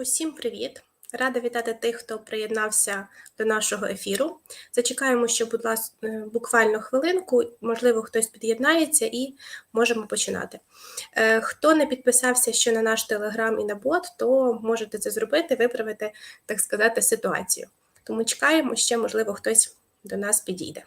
Усім привіт! Рада вітати тих, хто приєднався до нашого ефіру. Зачекаємо, ще, будь ласка, е, буквально хвилинку, можливо, хтось під'єднається і можемо починати. Е, хто не підписався ще на наш телеграм і на бот, то можете це зробити, виправити, так сказати, ситуацію. Тому чекаємо, ще, можливо, хтось до нас підійде.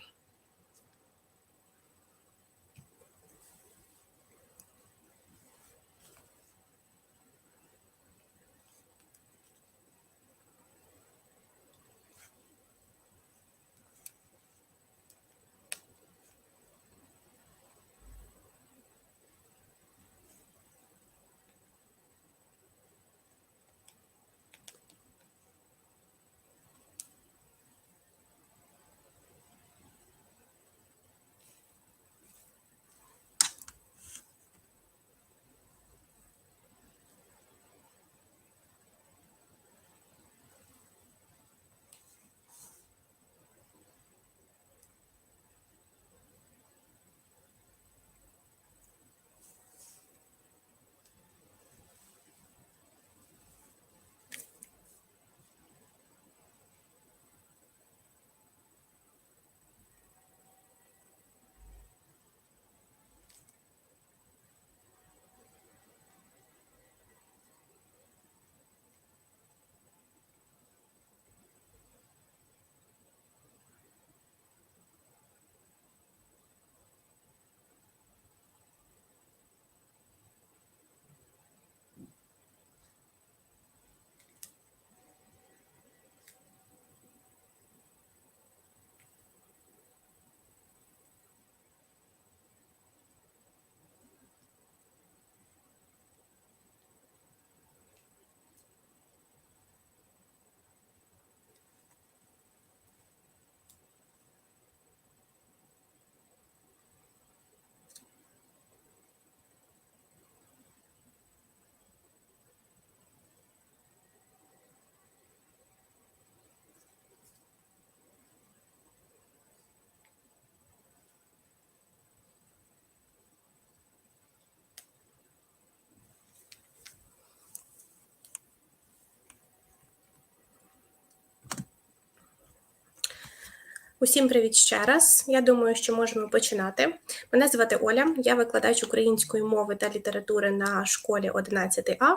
Усім привіт ще раз. Я думаю, що можемо починати. Мене звати Оля, я викладач української мови та літератури на школі 11 А.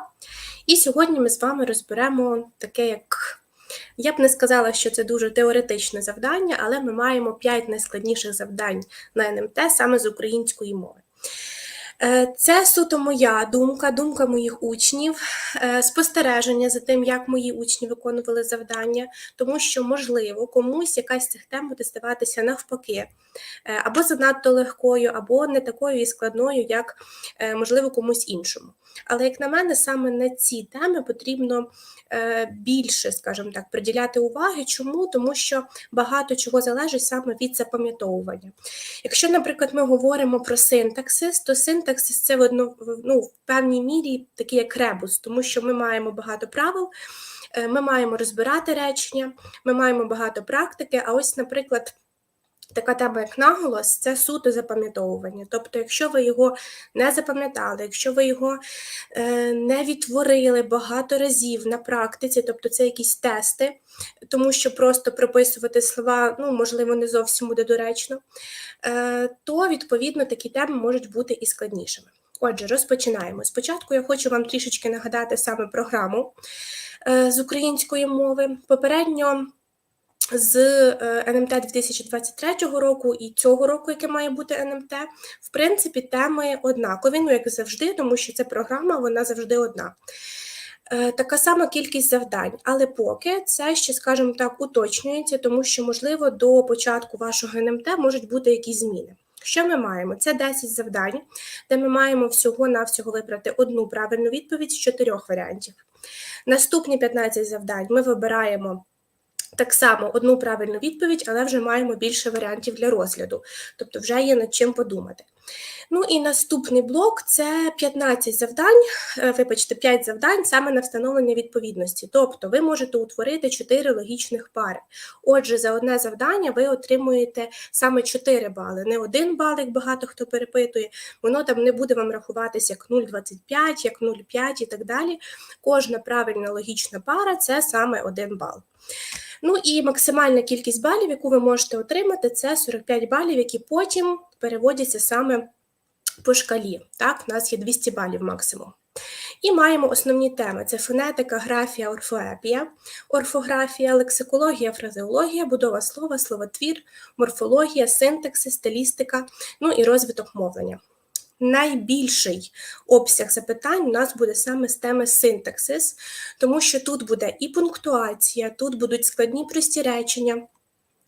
І сьогодні ми з вами розберемо таке, як я б не сказала, що це дуже теоретичне завдання, але ми маємо 5 найскладніших завдань на НМТ саме з української мови. Е, це суто моя думка, думка моїх учнів, е, спостереження за тим, як мої учні виконували завдання, тому що, можливо, комусь якась з цих тем буде здаватися навпаки, е, або занадто легкою, або не такою і складною, як можливо комусь іншому. Але, як на мене, саме на ці теми потрібно е, більше, скажімо так, приділяти уваги. Чому? Тому що багато чого залежить саме від запам'ятовування. Якщо, наприклад, ми говоримо про синтаксис, то синтаксис це в, одно, ну, в певній мірі такий як ребус, тому що ми маємо багато правил. Е, ми маємо розбирати речення, ми маємо багато практики. А ось, наприклад, така тема, як наголос, це суто запам'ятовування. Тобто, якщо ви його не запам'ятали, якщо ви його е, не відтворили багато разів на практиці, тобто це якісь тести, тому що просто прописувати слова, ну, можливо, не зовсім буде доречно, е, то відповідно такі теми можуть бути і складнішими. Отже, розпочинаємо. Спочатку я хочу вам трішечки нагадати саме програму е, з української мови. Попередньо з е, НМТ 2023 року і цього року, яке має бути НМТ, в принципі, теми однакові, ну як завжди, тому що ця програма вона завжди одна. Е, така сама кількість завдань, але поки це ще, скажімо так, уточнюється, тому що, можливо, до початку вашого НМТ можуть бути якісь зміни. Що ми маємо? Це 10 завдань, де ми маємо всього-навсього вибрати одну правильну відповідь з чотирьох варіантів. Наступні 15 завдань ми вибираємо Так само одну правильну відповідь, але вже маємо більше варіантів для розгляду, тобто вже є над чим подумати. Ну і наступний блок це 15 завдань, е, вибачте, 5 завдань саме на встановлення відповідності. Тобто ви можете утворити 4 логічних пари. Отже, за одне завдання ви отримуєте саме 4 бали, не один бал, як багато хто перепитує, воно там не буде вам рахуватися як 0,25, як 0,5 і так далі. Кожна правильна логічна пара це саме один бал. Ну і максимальна кількість балів, яку ви можете отримати, це 45 балів, які потім переводяться саме по шкалі. Так, у нас є 200 балів максимум. І маємо основні теми: це фонетика, графія, орфоепія, орфографія, лексикологія, фразеологія, будова слова, словотвір, морфологія, синтаксис, стилістика, ну і розвиток мовлення. Найбільший обсяг запитань у нас буде саме з теми синтаксис, тому що тут буде і пунктуація, тут будуть складні прості речення,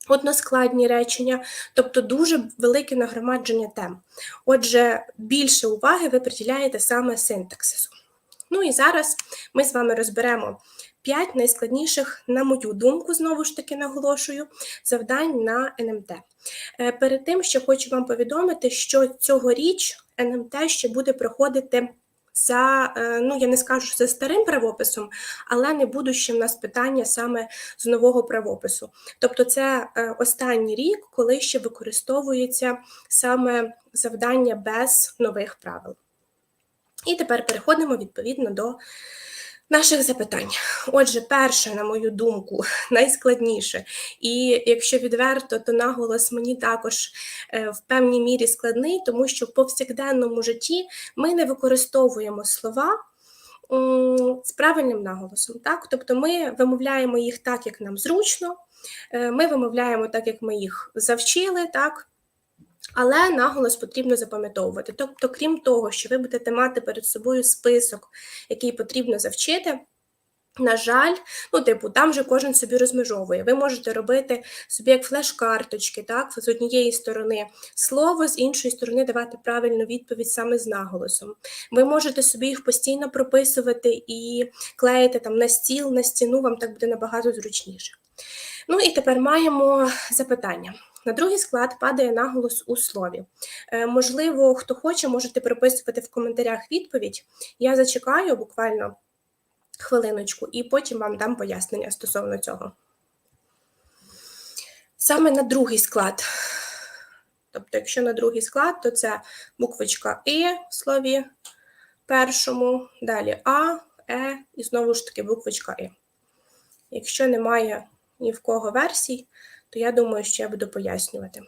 односкладні речення, тобто дуже велике нагромадження тем. Отже, більше уваги ви приділяєте саме синтаксису. Ну і зараз ми з вами розберемо п'ять найскладніших, на мою думку, знову ж таки наголошую, завдань на НМТ. Е, перед тим, що хочу вам повідомити, що цьогоріч НМТ ще буде проходити за, е, ну я не скажу, за старим правописом, але не будучи в нас питання саме з нового правопису. Тобто, це е, останній рік, коли ще використовується саме завдання без нових правил. І тепер переходимо відповідно до наших запитань. Отже, перше, на мою думку, найскладніше, і якщо відверто, то наголос мені також е, в певній мірі складний, тому що в повсякденному житті ми не використовуємо слова. З правильним наголосом, так? Тобто ми вимовляємо їх так, як нам зручно, е, ми вимовляємо так, як ми їх завчили, так? Але наголос потрібно запам'ятовувати. Тобто, крім того, що ви будете мати перед собою список, який потрібно завчити. На жаль, ну, типу, там же кожен собі розмежовує. Ви можете робити собі як флеш-карточки, так, з однієї сторони слово, з іншої сторони давати правильну відповідь саме з наголосом. Ви можете собі їх постійно прописувати і клеїти там на стіл, на стіну, вам так буде набагато зручніше. Ну і тепер маємо запитання. На другий склад падає наголос у слові. Е, можливо, хто хоче, можете прописувати в коментарях відповідь. Я зачекаю буквально хвилиночку і потім вам дам пояснення стосовно цього. Саме на другий склад. Тобто, якщо на другий склад, то це буквочка І в слові першому, далі А, Е і знову ж таки буквочка І. Якщо немає ні в кого версій, то я думаю, що я буду пояснювати.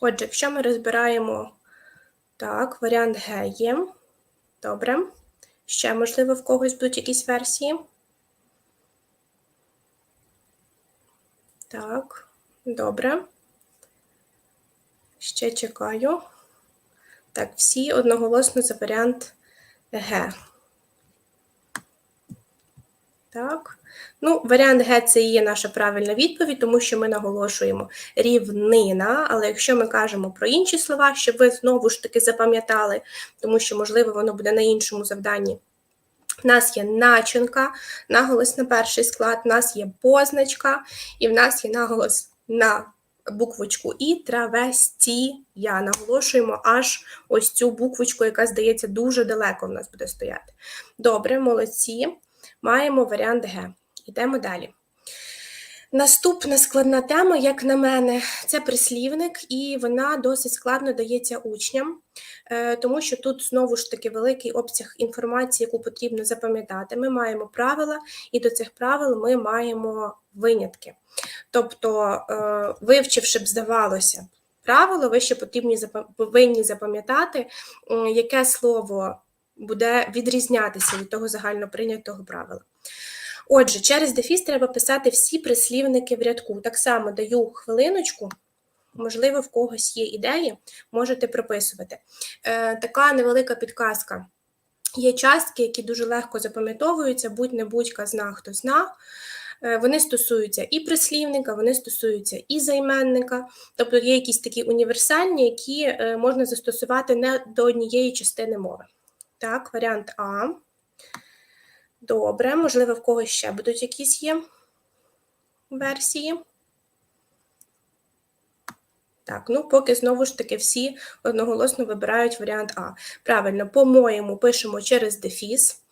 Отже, якщо ми розбираємо так, варіант Г є. Добре. Ще, можливо, в когось будуть якісь версії. Так, добре. Ще чекаю. Так, всі одноголосно за варіант Г. Так. Ну, Варіант Г це і є наша правильна відповідь, тому що ми наголошуємо рівнина, але якщо ми кажемо про інші слова, щоб ви знову ж таки запам'ятали, тому що, можливо, воно буде на іншому завданні. У нас є начинка, наголос на перший склад, у нас є позначка, і в нас є наголос на буквочку І травестія. Наголошуємо аж ось цю буквочку, яка, здається, дуже далеко в нас буде стояти. Добре, молодці маємо варіант Г. Йдемо далі. Наступна складна тема, як на мене, це прислівник, і вона досить складно дається учням, е, тому що тут знову ж таки великий обсяг інформації, яку потрібно запам'ятати. Ми маємо правила, і до цих правил ми маємо винятки. Тобто, е, вивчивши б, здавалося, правило, ви ще потрібні повинні запам'ятати, яке слово буде відрізнятися від того загально прийнятого правила. Отже, через дефіс треба писати всі прислівники в рядку. Так само даю хвилиночку, можливо, в когось є ідеї, можете прописувати. Е, Така невелика підказка. Є частки, які дуже легко запам'ятовуються, будь-не-будь казна, хто зна. Е, вони стосуються і прислівника, вони стосуються і займенника, тобто є якісь такі універсальні, які е, можна застосувати не до однієї частини мови. Так, варіант А. Добре, можливо, в когось ще будуть якісь є версії. Так, ну поки знову ж таки всі одноголосно вибирають варіант А. Правильно, по-моєму, пишемо через дефіс.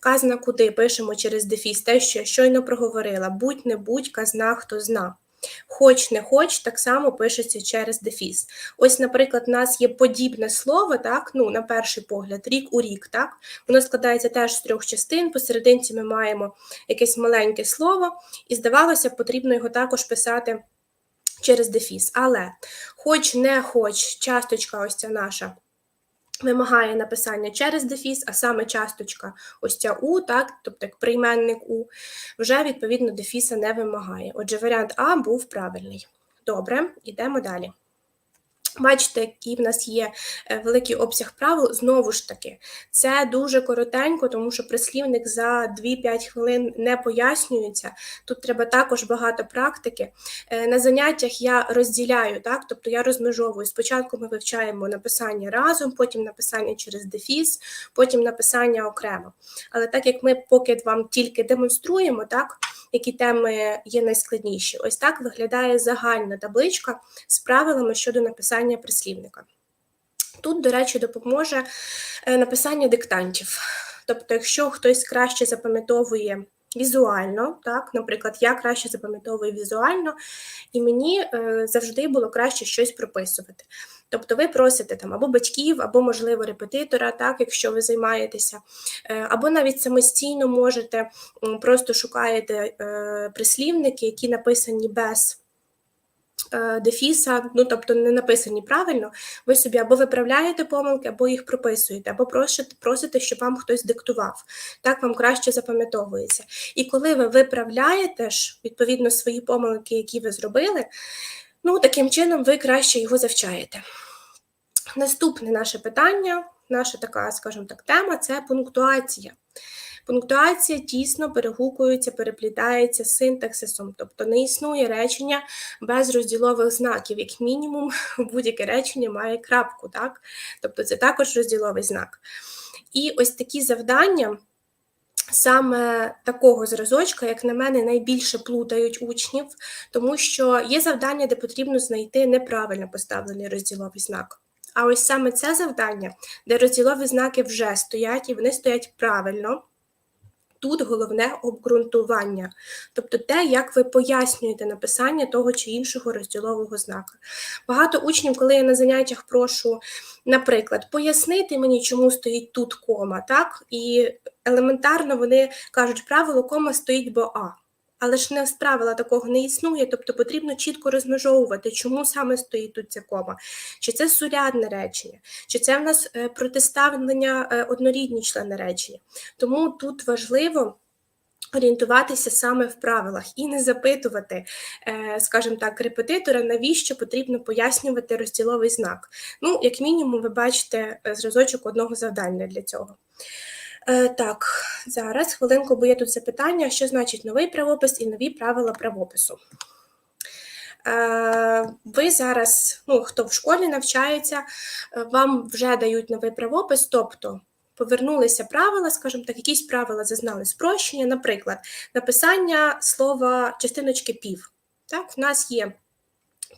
Казна куди пишемо через дефіс, те, що я щойно проговорила. Будь не будь, казна, хто зна. Хоч не хоч, так само пишеться через дефіс. Ось, наприклад, у нас є подібне слово, так, ну, на перший погляд, рік у рік, так, воно складається теж з трьох частин. Посерединці ми маємо якесь маленьке слово, і здавалося, потрібно його також писати через дефіс. Але хоч не хоч, часточка ось ця наша. Вимагає написання через дефіс, а саме часточка ось ця У, так, тобто як прийменник У, вже відповідно дефіса не вимагає. Отже, варіант А був правильний. Добре, йдемо далі. Бачите, який в нас є е, великий обсяг правил. Знову ж таки, це дуже коротенько, тому що прислівник за 2-5 хвилин не пояснюється. Тут треба також багато практики. Е, На заняттях я розділяю, так, тобто я розмежовую. Спочатку ми вивчаємо написання разом, потім написання через дефіс, потім написання окремо. Але так як ми поки вам тільки демонструємо, так, які теми є найскладніші, ось так виглядає загальна табличка з правилами щодо написання прислівника. Тут, до речі, допоможе е, написання диктантів. Тобто, якщо хтось краще запам'ятовує візуально, так, наприклад, я краще запам'ятовую візуально, і мені е, завжди було краще щось прописувати. Тобто ви просите там або батьків, або, можливо, репетитора, так, якщо ви займаєтеся, е, або навіть самостійно можете просто шукаєте прислівники, які написані без дефіса, ну тобто не написані правильно, ви собі або виправляєте помилки, або їх прописуєте, або просите, просите, щоб вам хтось диктував. Так вам краще запам'ятовується. І коли ви виправляєте ж відповідно свої помилки, які ви зробили, ну таким чином ви краще його завчаєте. Наступне наше питання, наша така, скажімо так, тема це пунктуація. Пунктуація тісно перегукується, переплітається з синтаксисом, тобто не існує речення без розділових знаків. Як мінімум, будь-яке речення має крапку, так? Тобто це також розділовий знак. І ось такі завдання. Саме такого зразочка, як на мене, найбільше плутають учнів, тому що є завдання, де потрібно знайти неправильно поставлений розділовий знак. А ось саме це завдання, де розділові знаки вже стоять і вони стоять правильно. Тут головне обґрунтування, тобто те, як ви пояснюєте написання того чи іншого розділового знака. Багато учнів, коли я на заняттях прошу, наприклад, пояснити мені, чому стоїть тут кома, так? І елементарно вони кажуть, правило кома стоїть, бо А. Але ж не правила такого не існує, тобто потрібно чітко розмежовувати, чому саме стоїть тут ця кома. Чи це сурядне речення, чи це в нас е, протиставлення е, однорідні члени речення. Тому тут важливо. Орієнтуватися саме в правилах і не запитувати, е, скажімо так, репетитора, навіщо потрібно пояснювати розділовий знак. Ну, як мінімум, ви бачите зразочок одного завдання для цього. Так, зараз хвилинку, бо є тут запитання, що значить новий правопис і нові правила правопису. Ви зараз, ну, хто в школі навчається, вам вже дають новий правопис, тобто повернулися правила, скажімо так, якісь правила зазнали спрощення, наприклад, написання слова частиночки пів. Так, в нас є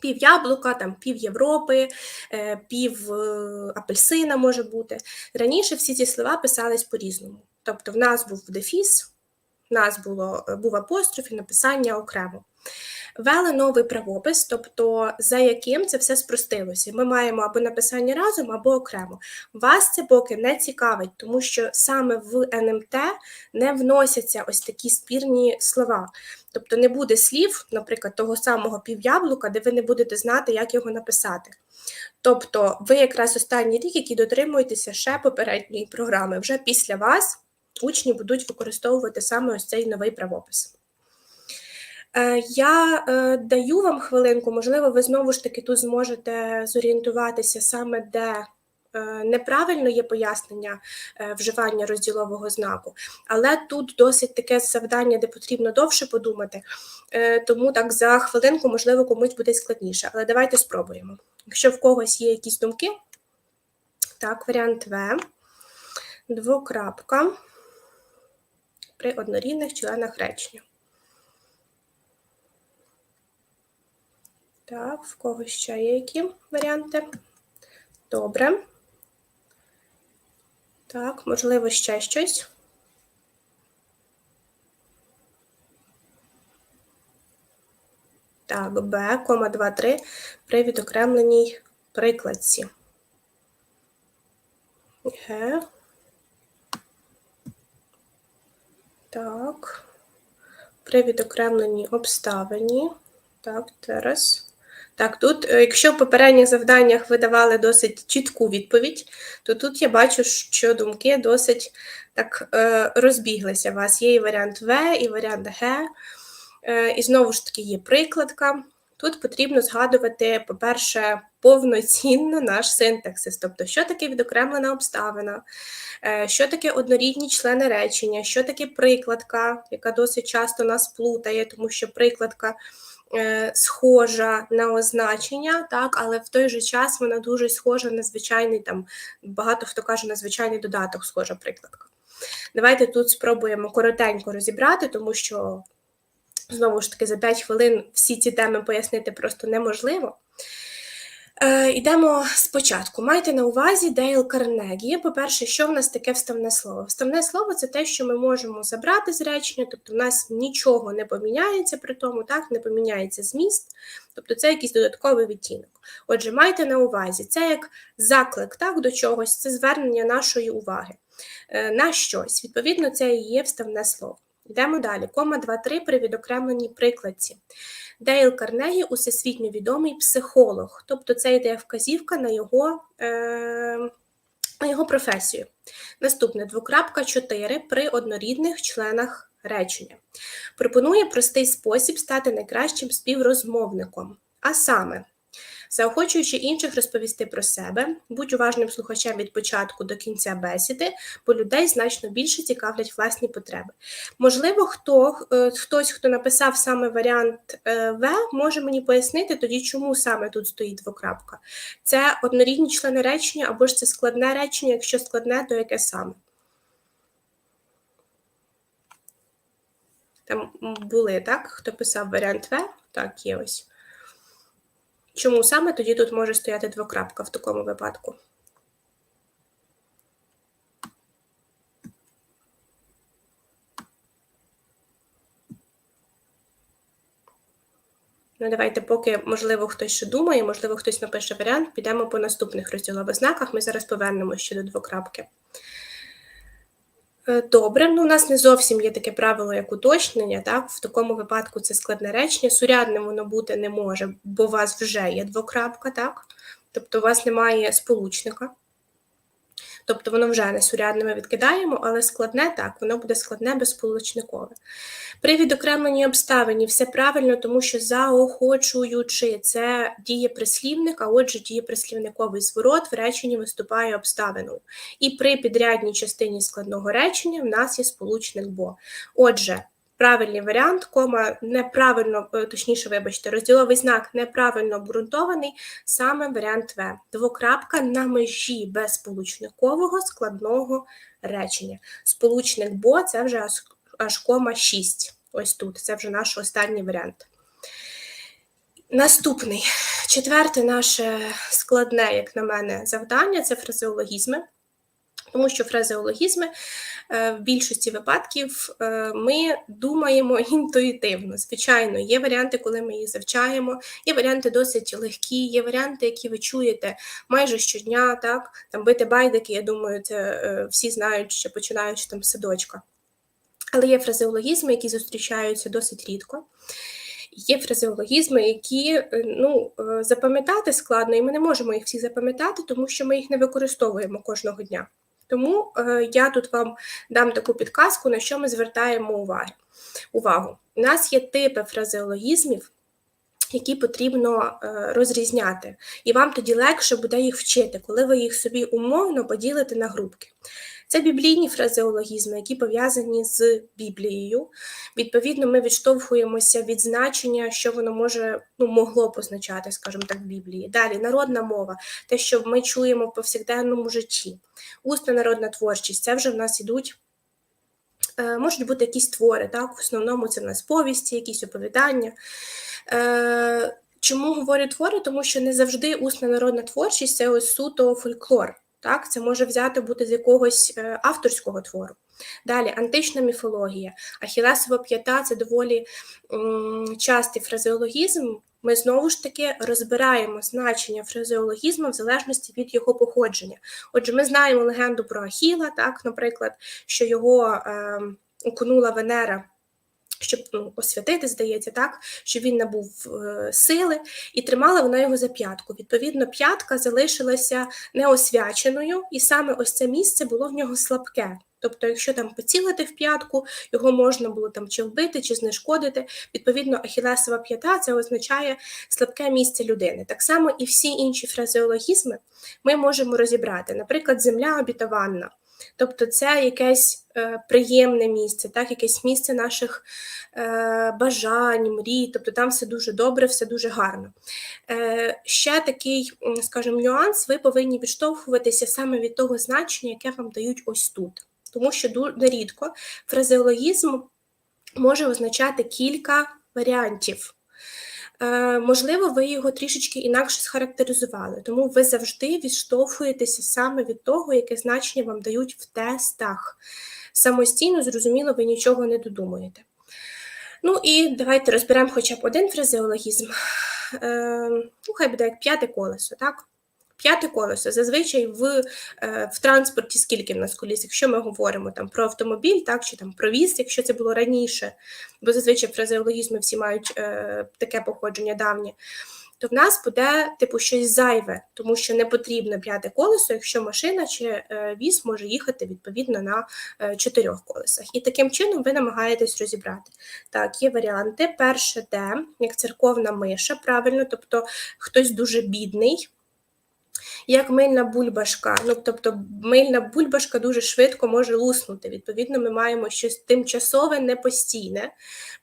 пів яблука, там пів Європи, е, пів е, апельсина може бути. Раніше всі ці слова писались по-різному. Тобто, в нас був дефіс, в нас було, був апостроф і написання окремо. Вели новий правопис, тобто за яким це все спростилося. Ми маємо або написання разом, або окремо. Вас це поки не цікавить, тому що саме в НМТ не вносяться ось такі спірні слова. Тобто не буде слів, наприклад, того самого пів'яблука, де ви не будете знати, як його написати. Тобто, ви якраз останній рік, який дотримуєтеся ще попередньої програми, вже після вас учні будуть використовувати саме ось цей новий правопис. Е, я е, даю вам хвилинку, можливо, ви знову ж таки тут зможете зорієнтуватися саме де. Е, неправильно є пояснення вживання розділового знаку, але тут досить таке завдання, де потрібно довше подумати, тому так за хвилинку, можливо, комусь буде складніше. Але давайте спробуємо. Якщо в когось є якісь думки, так, варіант В. двокрапка при однорідних членах речення. Так, в кого ще є які варіанти? Добре. Так, можливо, ще щось. Так, Б, кома 2, 3 при відокремленій прикладці. Г. Так. При відокремленій обставині. Так, зараз. Так, тут, е, якщо в попередніх завданнях ви давали досить чітку відповідь, то тут я бачу, що думки досить так е, розбіглися. У вас є і варіант В, і варіант Г. Е, і знову ж таки є прикладка. Тут потрібно згадувати, по-перше, повноцінно наш синтаксис, тобто, що таке відокремлена обставина, що таке однорідні члени речення, що таке прикладка, яка досить часто нас плутає, тому що прикладка схожа на означення, так, але в той же час вона дуже схожа на звичайний, там багато хто каже на звичайний додаток, схожа прикладка. Давайте тут спробуємо коротенько розібрати, тому що Знову ж таки, за 5 хвилин всі ці теми пояснити просто неможливо. Е, Йдемо спочатку. Майте на увазі Дейл Карнегі. По-перше, що в нас таке вставне слово? Вставне слово це те, що ми можемо забрати з речення, тобто в нас нічого не поміняється при тому, так, не поміняється зміст, тобто це якийсь додатковий відтінок. Отже, майте на увазі, це як заклик так, до чогось, це звернення нашої уваги е, на щось. Відповідно, це і є вставне слово. Йдемо далі. Кома 2-3 при відокремленій прикладці. Дейл Карнегі усесвітньо відомий психолог, тобто це йде вказівка на його е, на його професію. Наступне двокрапка 4 при однорідних членах речення. Пропонує простий спосіб стати найкращим співрозмовником. А саме, заохочуючи інших розповісти про себе, будь уважним слухачем від початку до кінця бесіди, бо людей значно більше цікавлять власні потреби. Можливо, хто, е, хтось, хто написав саме варіант е, В, може мені пояснити тоді, чому саме тут стоїть двокрапка. Це однорідні члени речення або ж це складне речення, якщо складне, то яке саме? Там були, так? Хто писав варіант В? Так, є ось. Чому саме тоді тут може стояти двокрапка в такому випадку? Ну, давайте, поки, можливо, хтось ще думає, можливо, хтось напише варіант, підемо по наступних розділових знаках. Ми зараз повернемося ще до двокрапки. Е, добре, ну у нас не зовсім є таке правило, як уточнення. Так? В такому випадку це складне речення. Сурядним воно бути не може, бо у вас вже є двокрапка, так? Тобто у вас немає сполучника. Тобто воно вже не сурядне ми відкидаємо, але складне так, воно буде складне безполучникове. При відокремленні обставині все правильно, тому що заохочуючи це дієприслівник, а отже, дієприслівниковий зворот в реченні виступає обставиною. І при підрядній частині складного речення в нас є сполучник бо. Отже, правильний варіант, кома неправильно, е, точніше, вибачте, розділовий знак неправильно обґрунтований, саме варіант В. Двокрапка на межі безсполучникового складного речення. Сполучник бо це вже аж кома 6. Ось тут. Це вже наш останній варіант. Наступний, четверте наше складне, як на мене, завдання це фразеологізми. Тому що фразеологізми в більшості випадків е, ми думаємо інтуїтивно. Звичайно, є варіанти, коли ми їх завчаємо, є варіанти досить легкі, є варіанти, які ви чуєте майже щодня, так, там бити байдики, я думаю, це е, всі знають, ще починаючи там садочка. Але є фразеологізми, які зустрічаються досить рідко. Є фразеологізми, які ну, запам'ятати складно, і ми не можемо їх всі запам'ятати, тому що ми їх не використовуємо кожного дня. Тому е, я тут вам дам таку підказку, на що ми звертаємо уваги. увагу. У нас є типи фразеологізмів, які потрібно е, розрізняти, і вам тоді легше буде їх вчити, коли ви їх собі умовно поділите на групки. Це біблійні фразеологізми, які пов'язані з Біблією. Відповідно, ми відштовхуємося від значення, що воно може ну, могло позначати, скажімо так, в Біблії. Далі народна мова, те, що ми чуємо в повсякденному житті. Усна народна творчість це вже в нас ідуть. Е, можуть бути якісь твори, так? В основному це в нас повісті, якісь оповідання. Е, Чому говорю твори? Тому що не завжди усна народна творчість це ось суто фольклор. Так, Це може взяти бути з якогось е, авторського твору. Далі антична міфологія, Ахілесова п'ята це доволі м, частий фразеологізм. Ми знову ж таки розбираємо значення фразеологізму в залежності від його походження. Отже, ми знаємо легенду про Ахіла, так, наприклад, що його е, окунула Венера щоб ну, освятити, здається, так, щоб він набув е, сили, і тримала вона його за п'ятку. Відповідно, п'ятка залишилася неосвяченою, і саме ось це місце було в нього слабке. Тобто, якщо там поцілити в п'ятку, його можна було там чи вбити, чи знешкодити. Відповідно, ахілесова п'ята це означає слабке місце людини. Так само і всі інші фразеологізми ми можемо розібрати. Наприклад, земля обітованна. Тобто це якесь е, приємне місце, так, якесь місце наших е, бажань, мрій, тобто там все дуже добре, все дуже гарно. Е, Ще такий, скажімо, нюанс, ви повинні відштовхуватися саме від того значення, яке вам дають ось тут. Тому що нерідко фразеологізм може означати кілька варіантів. Е, можливо, ви його трішечки інакше схарактеризували, тому ви завжди відштовхуєтеся саме від того, яке значення вам дають в тестах. Самостійно, зрозуміло, ви нічого не додумуєте. Ну і давайте розберемо хоча б один фразеологізм. Е, ну, Хай буде як п'яте колесо, так? П'яте колесо зазвичай в е, в транспорті, скільки в нас коліс, якщо ми говоримо там про автомобіль, так чи там про віз, якщо це було раніше, бо зазвичай фразеологізми всі мають е, таке походження давнє, то в нас буде типу щось зайве, тому що не потрібно п'яте колесо, якщо машина чи е, віз може їхати відповідно на е, чотирьох колесах. І таким чином ви намагаєтесь розібрати. Так, є варіанти. Перше, де як церковна миша, правильно, тобто хтось дуже бідний як мильна бульбашка. Ну, Тобто мильна бульбашка дуже швидко може луснути. Відповідно, ми маємо щось тимчасове, непостійне.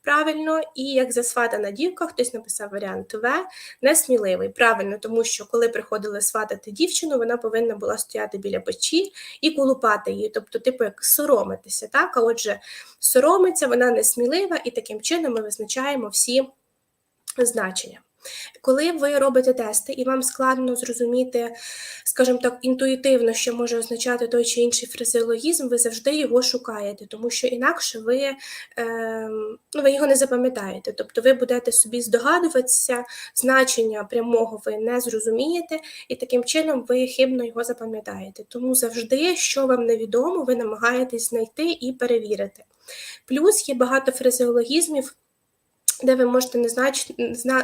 Правильно, і як засватана дівка, хтось написав варіант В, несміливий. Правильно, тому що коли приходили сватати дівчину, вона повинна була стояти біля печі і колупати її, тобто, типу, як соромитися. Так? А отже, соромиться, вона несмілива, і таким чином ми визначаємо всі значення. Коли ви робите тести і вам складно зрозуміти, скажімо так, інтуїтивно, що може означати той чи інший фразеологізм, ви завжди його шукаєте, тому що інакше ви е, ви його не запам'ятаєте. Тобто ви будете собі здогадуватися, значення прямого ви не зрозумієте, і таким чином ви хибно його запам'ятаєте. Тому завжди, що вам невідомо, ви намагаєтесь знайти і перевірити. Плюс є багато фразеологізмів де ви можете не, знач...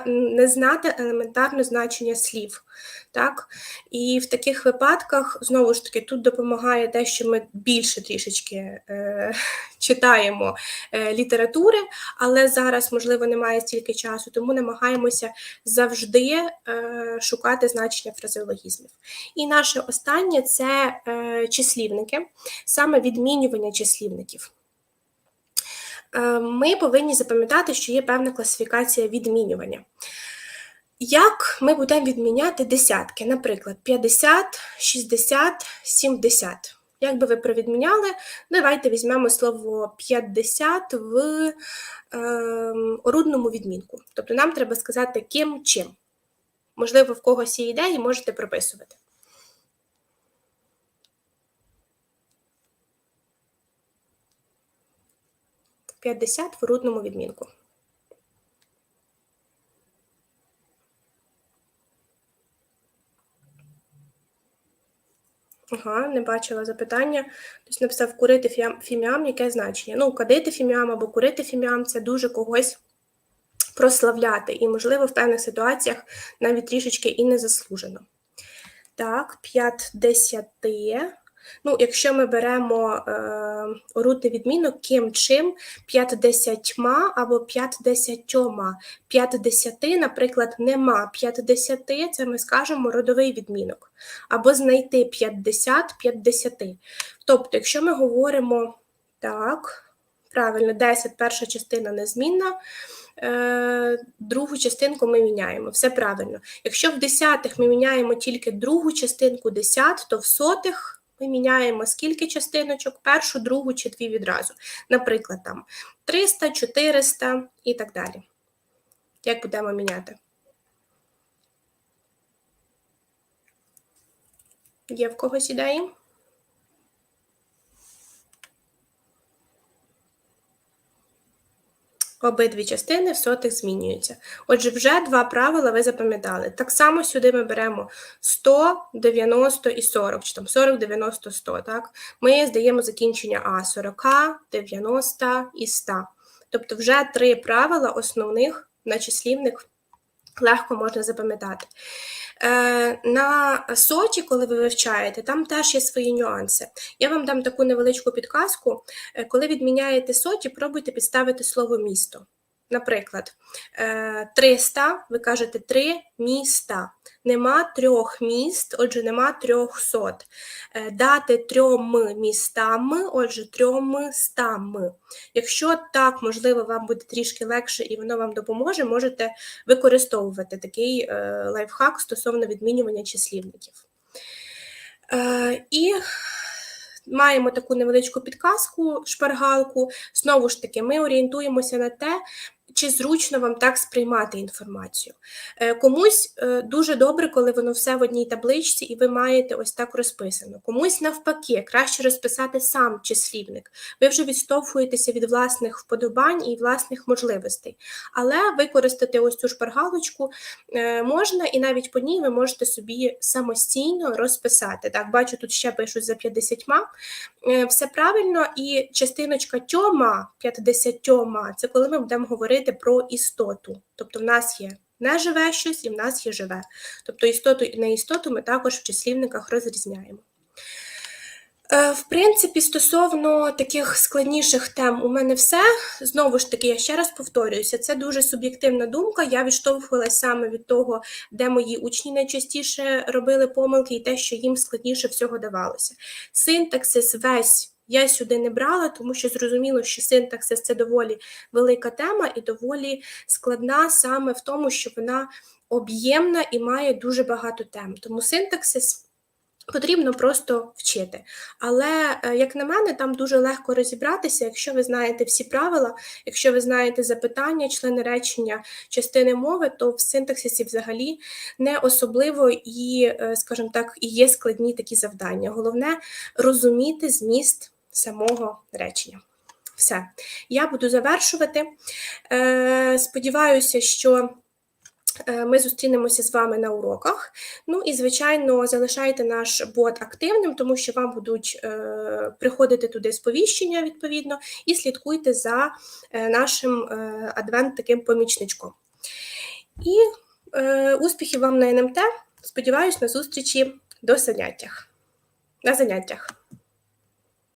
не знати елементарне значення слів. Так? І в таких випадках, знову ж таки, тут допомагає те, що ми більше трішечки е, читаємо е, літератури, але зараз, можливо, немає стільки часу, тому намагаємося завжди е, шукати значення фразеологізмів. І наше останнє це е, числівники, саме відмінювання числівників. Е, ми повинні запам'ятати, що є певна класифікація відмінювання. Як ми будемо відміняти десятки, наприклад, 50, 60, 70. Як би ви провідміняли, давайте візьмемо слово 50 в е, орудному відмінку. Тобто нам треба сказати ким чим. Можливо, в когось є ідеї, можете прописувати. 50 в рудному відмінку. Ага, не бачила запитання. Хтось написав курити фіміам, яке значення? Ну, кадити фіміам або курити фіміам це дуже когось прославляти. І, можливо, в певних ситуаціях навіть трішечки і не заслужено. Так, 50 Ну, якщо ми беремо е, орудний відмінок ким чим п'ятдесятьма або п'ятдесятьома, п'ятдесяти, наприклад, нема п'ятдесяти, це ми скажемо родовий відмінок, або знайти 50 п'ятдесяти. Тобто, якщо ми говоримо так, правильно, 10 перша частина незмінна, е, другу частинку ми міняємо. Все правильно. Якщо в десятих ми міняємо тільки другу частинку десят, то в сотих ми міняємо скільки частиночок, першу, другу чи дві відразу. Наприклад, там 300, 400 і так далі. Як будемо міняти? Є в когось ідеї? Обидві частини в сотих змінюються. Отже, вже два правила ви запам'ятали. Так само сюди ми беремо 100, 90 і 40, чи там 40, 90, 100. Так? Ми здаємо закінчення А 40, 90 і 100. Тобто вже три правила основних на числівник легко можна запам'ятати. Е, На соті, коли ви вивчаєте, там теж є свої нюанси. Я вам дам таку невеличку підказку. Е, Коли відміняєте соті, пробуйте підставити слово місто. Наприклад, е, 300, ви кажете три міста. Нема трьох міст, отже, нема трьох сот. Е, Дати трьом містам, отже, трьом стам. Якщо так, можливо, вам буде трішки легше і воно вам допоможе, можете використовувати такий е, лайфхак стосовно відмінювання числівників. Е, І маємо таку невеличку підказку, шпаргалку. Знову ж таки, ми орієнтуємося на те, чи зручно вам так сприймати інформацію. Е, Комусь е, дуже добре, коли воно все в одній табличці, і ви маєте ось так розписано. Комусь навпаки, краще розписати сам числівник. Ви вже відштовхуєтеся від власних вподобань і власних можливостей. Але використати ось цю шпаргалочку е, можна, і навіть по ній ви можете собі самостійно розписати. Так, бачу, тут ще пишуть за 50. Е, Все правильно, і частиночка тьома, 50 тьома, це коли ми будемо говорити про істоту. Тобто в нас є неживе щось і в нас є живе. Тобто істоту і неістоту ми також в числівниках розрізняємо. Е, В принципі, стосовно таких складніших тем, у мене все. Знову ж таки, я ще раз повторююся, це дуже суб'єктивна думка. Я відштовхувалася саме від того, де мої учні найчастіше робили помилки, і те, що їм складніше всього давалося. Синтаксис весь я сюди не брала, тому що зрозуміло, що синтаксис це доволі велика тема і доволі складна саме в тому, що вона об'ємна і має дуже багато тем. Тому синтаксис. Потрібно просто вчити. Але, е, як на мене, там дуже легко розібратися, якщо ви знаєте всі правила, якщо ви знаєте запитання, члени речення, частини мови, то в синтаксисі взагалі не особливо і, е, скажімо так, і є складні такі завдання. Головне розуміти зміст самого речення. Все, я буду завершувати. Е, Сподіваюся, що. Е, Ми зустрінемося з вами на уроках. Ну і, звичайно, залишайте наш бот активним, тому що вам будуть е, приходити туди сповіщення відповідно, і слідкуйте за нашим адвент таким помічничком. І успіхів вам на НМТ. Сподіваюсь на зустрічі до заняттях. На заняттях.